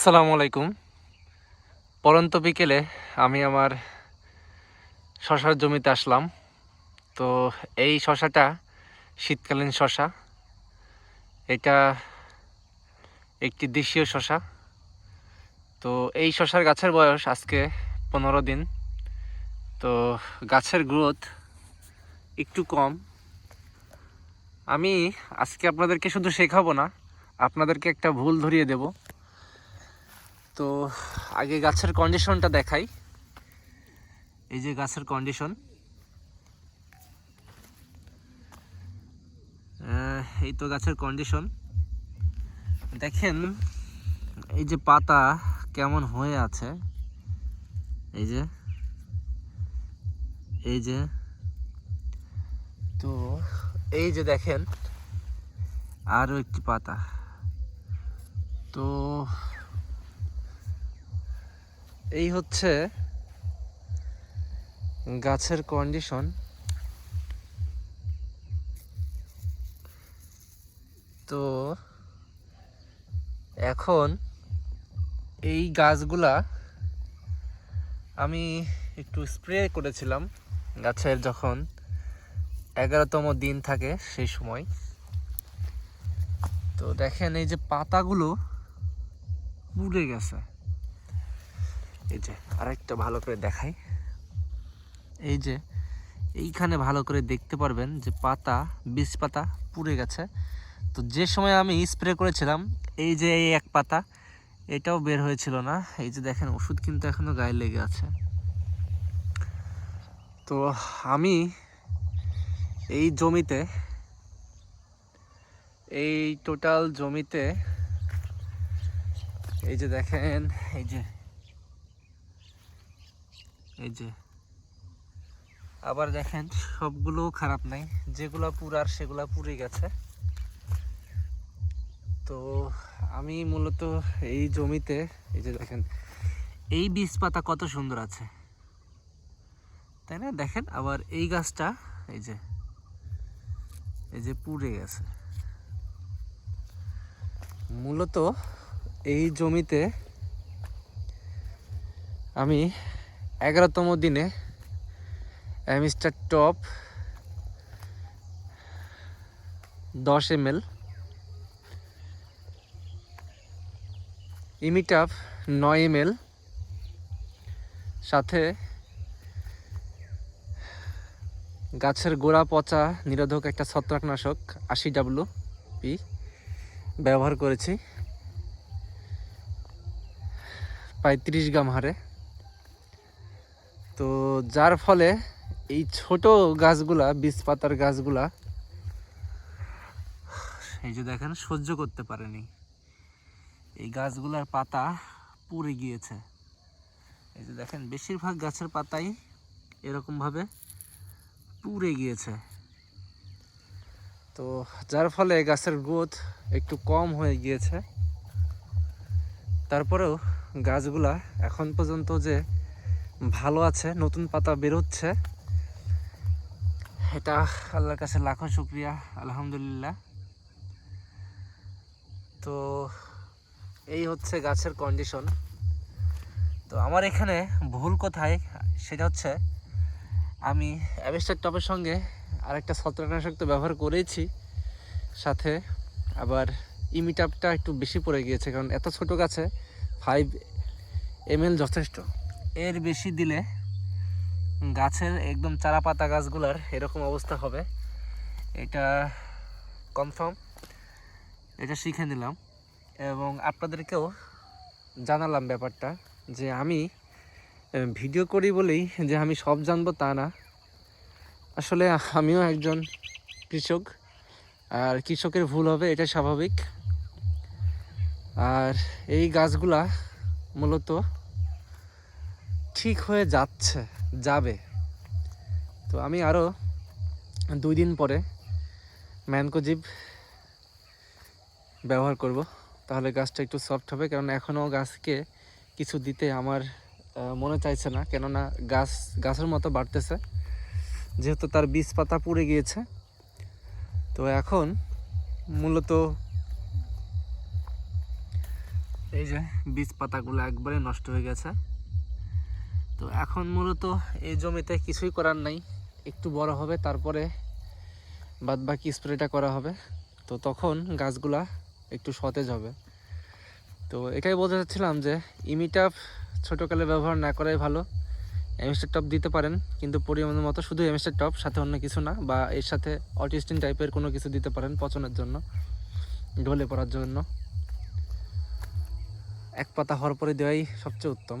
আসসালামু আলাইকুম। পরন্ত বিকেলে আমি আমার শশার জমিতে আসলাম। তো এই শশাটা শীতকালীন শশা। এটা একটি দেশীয় শশা। তো এই শশার গাছের বয়স আজকে পনেরো দিন। তো গাছের গ্রোথ একটু কম। আমি আজকে আপনাদেরকে শুধু শেখাবো না, আপনাদেরকে একটা ভুল ধরিয়ে দেবো। তো আগে গাছের কন্ডিশনটা দেখাই। এই যে গাছের কন্ডিশন এই তো গাছের কন্ডিশন দেখেন, এই যে পাতা কেমন হয়ে আছে। এই যে এই যে। তো এই যে দেখেন আরও একটি পাতা। তো এই হচ্ছে গাছের কন্ডিশন তো এখন এই গাছগুলা আমি একটু স্প্রে করেছিলাম গাছের যখন এগারোতম দিন থাকে সেই সময়। তো দেখেন এই যে পাতাগুলো পুড়ে গেছে। এই যে আরেকটা ভালো করে দেখাই। এই যে এইখানে ভালো করে দেখতে পারবেন যে পাতা, বীজ পাতা পুড়ে গেছে। তো যে সময় আমি স্প্রে করেছিলাম, এই যে এই এক পাতা, এটাও বের হয়েছিল না। এই যে দেখেন, ওষুধ কিন্তু এখনও গায়ে লেগে আছে। তো আমি এই জমিতে, এই টোটাল জমিতে, এই যে দেখেন, এই যে এই যে। আবার দেখেন, সবগুলো খারাপ নাই। যেগুলো পুরার সেগুলো পুড়ে গেছে। তো আমি মূলত এই জমিতে, এই যে দেখেন, এই বীজ পাতা কত সুন্দর আছে। তাই না? দেখেন, আবার এই গাছটা, এই যে এই যে পুড়ে গেছে। মূলত এই জমিতে আমি এগারোতম দিনে মিস্টার টপ দশ এম এল ইমিটাপ নয় এম এল সাথে গাছের গোড়া পচা নিরোধক একটা ছত্রাকনাশক আশি ডাব্লু পি ব্যবহার করেছি। প্রায় তিরিশ গ্রাম হারে। তো যার ফলে এই ছোট গাছগুলা বীজ পাতার গাছগুলা এই যে দেখেন, সহ্য করতে পারেনি। এই গাছগুলার পাতা পুড়ে গিয়েছে। এই যে দেখেন, বেশিরভাগ গাছের পাতাই এরকমভাবে পুড়ে গিয়েছে। তো যার ফলে গাছের গ্রোথ একটু কম হয়ে গিয়েছে। তারপরেও গাছগুলা এখন পর্যন্ত যে ভালো আছে, নতুন পাতা বেরোচ্ছে। এটা আল্লাহর কাছে লাখো শুক্রিয়া, আলহামদুলিল্লাহ। তো এই হচ্ছে গাছের কন্ডিশন তো আমার এখানে ভুল কোথায়, সেটা হচ্ছে আমি অ্যাবেস্টার টপের সঙ্গে আরেকটা ছত্রাকনাশক তো ব্যবহার করেছি সাথে আবার ইমিটাপটা একটু বেশি পড়ে গিয়েছে, কারণ এত ছোট গাছে ফাইভ এম এল যথেষ্ট। এর বেশি দিলে গাছের একদম চারা পাতা গাছগুলার এরকম অবস্থা হবে। এটা কনফার্ম এটা শিখে নিলাম এবং আপনাদেরকেও জানালাম ব্যাপারটা যে আমি ভিডিও করি বলেই যে আমি সব জানব তা না। আসলে আমিও একজন কৃষক, আর কৃষকের ভুল হবে এটা স্বাভাবিক। আর এই গাছগুলা মূলত ঠিক হয়ে যাচ্ছে, যাবে। তো আমি আরও দুই দিন পরে ম্যানকোজিব ব্যবহার করব। তাহলে গাছটা একটু সফট হবে, কারণ এখনও গাছকে কিছু দিতে আমার মনে চাইছে না। কেননা গাছ, গাছের মতো বাড়তেছে, যেহেতু তার বীজ পাতা পুড়ে গিয়েছে। তো এখন মূলত এই যে বীজ পাতাগুলো একবারে নষ্ট হয়ে গেছে। তো এখন মূলত এই জমিতে কিছুই করার নাই। একটু বড় হবে, তারপরে বাদ বাকি স্প্রেটা করা হবে। তো তখন গাছগুলা একটু সতেজ হবে। তো এটাই বলতে চাচ্ছিলাম যে ইমিটাপ ছোটোকালে ব্যবহার না করাই ভালো। এমস্টার টপ দিতে পারেন, কিন্তু পরিমাণ মতো শুধু এমস্টার টপ, সাথে অন্য কিছু না, বা এর সাথে অটিস্টিন টাইপের কোনো কিছু দিতে পারেন পচনের জন্য, ঢলে পড়ার জন্য। এক পাতা হওয়ার পরে দেওয়াই সবচেয়ে উত্তম।